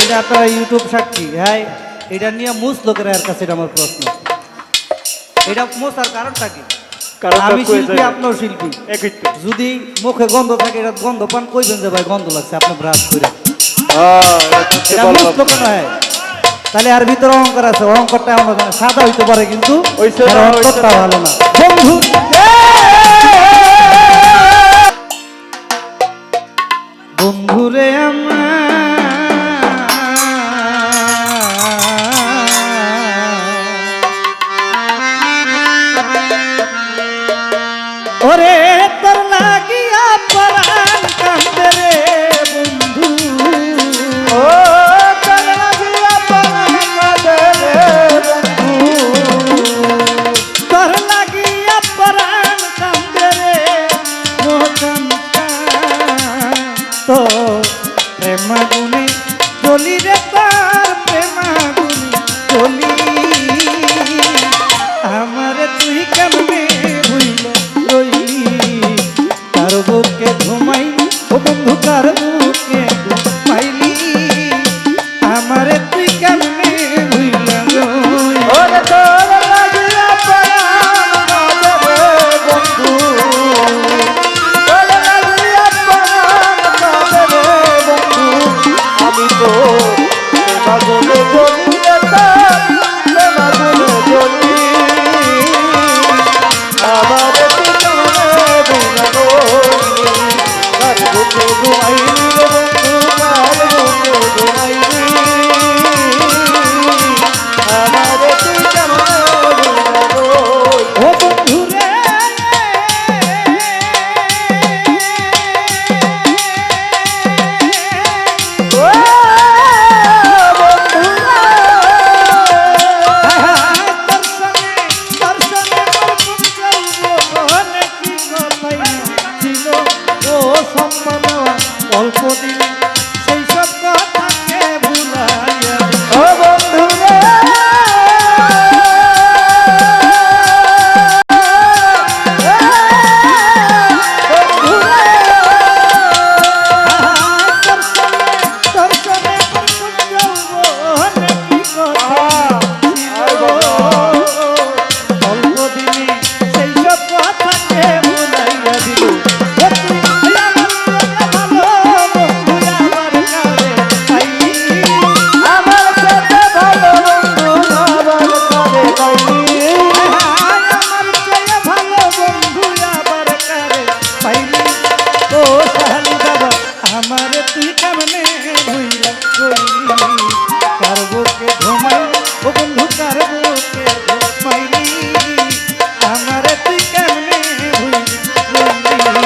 এটা আপনারা ইউটিউব সাক্ষী হ্যাঁ? এটা নিয়ে মুস লোকের এর কাছে এটা আমার প্রশ্ন। এটা মোসার কারণটা কি? আমি শিল্পী আপনার শিল্পী। যদি মুখে গন্ধ থাকে এটা গন্ধ পান কইবেন যে ভাই গন্ধ লাগছে আপনি ব্রাশ করে হ্যাঁ মুস তাহলে আর ভিতরে অহংকার আছে অহংকারটা আমরা সাদা হইতে পারে কিন্তু না। ভালো না। বন্ধু বন্ধুরে আমার বুকে বুকে ঘুমাইলি রে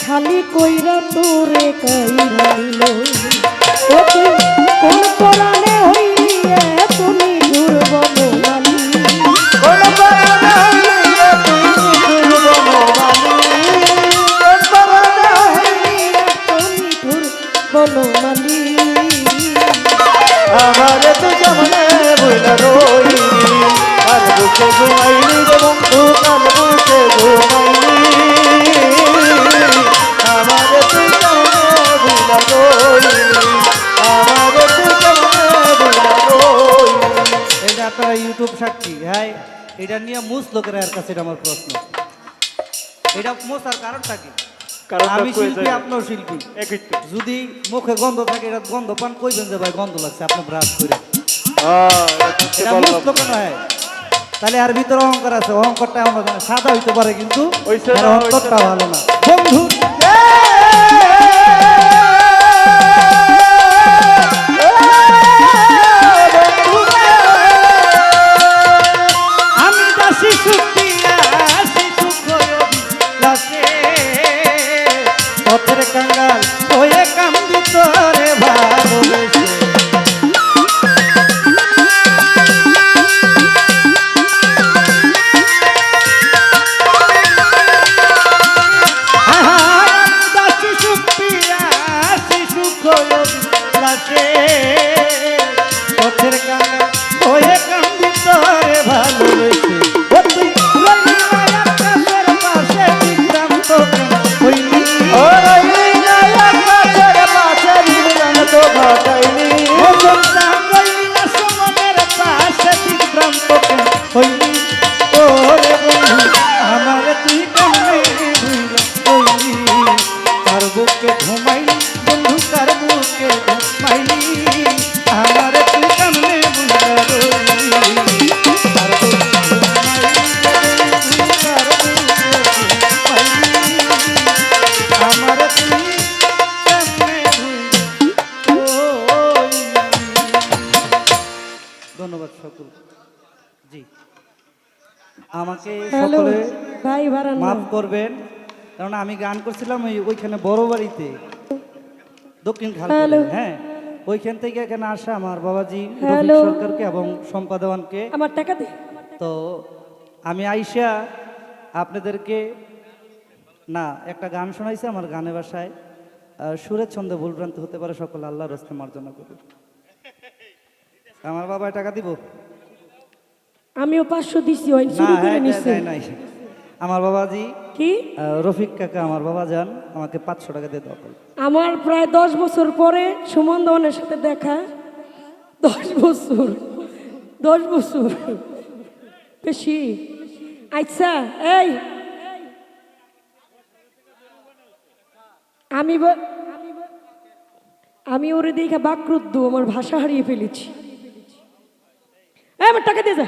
খালি কইরা তোরে কইরা তুই কোন পরাণে হইলি তুমি দুর্বল। এটা নিয়ে মুস লোকের এর কাছে এটা আমার প্রশ্ন। এটা মোসার কারণটা কি? কারণটা আমি শিল্পী? আপনার শিল্পী। যদি মুখে গন্ধ থাকে এটা গন্ধ পান কইবেন যে ভাই গন্ধ লাগছে আপনি ব্রাশ করে। এটা। মুসলো কেন হয়। তাহলে আর ভিতরে অহংকার আছে অহংকারটা আমরা সাদা হইতে পারে কিন্তু না। ভালো না। বন্ধু আমার তুই আমাকে সকলে মাফ করবেন কারণ আমি গান করছিলাম ওই ওইখানে বড় বাড়িতে। দক্ষিণ খালপুরে হ্যাঁ। ওইখান থেকে এখানে আসা আমার বাবাজি সরকারকে এবং সম্পাদনকে আমার টাকা দে। তো আমি আইসা আপনাদেরকে না একটা গান শোনাইছে আমার গানের বাসায়। সুরের ছন্দে ভুলভ্রান্তি হতে পারে সকল আল্লাহর হস্তে মার্জনা করবে। আমার বাবা টাকা দিব? আমিও পাঁচশো দিছি ওই শুরু করে নাই আমার বাবাজি কি? রফিক কাকা আমার বাবা যান আমাকে পাঁচশো টাকা দিয়ে দেওয়া আমার প্রায় দশ বছর পরে সুমন দহনের সাথে দেখা। দশ বছর দশ বছর। বেশি। আচ্ছা এই। আমি আমি ওরে দেখে বাকরুদ্ধ আমার ভাষা হারিয়ে ফেলেছি। আমার টাকা দিয়ে যা।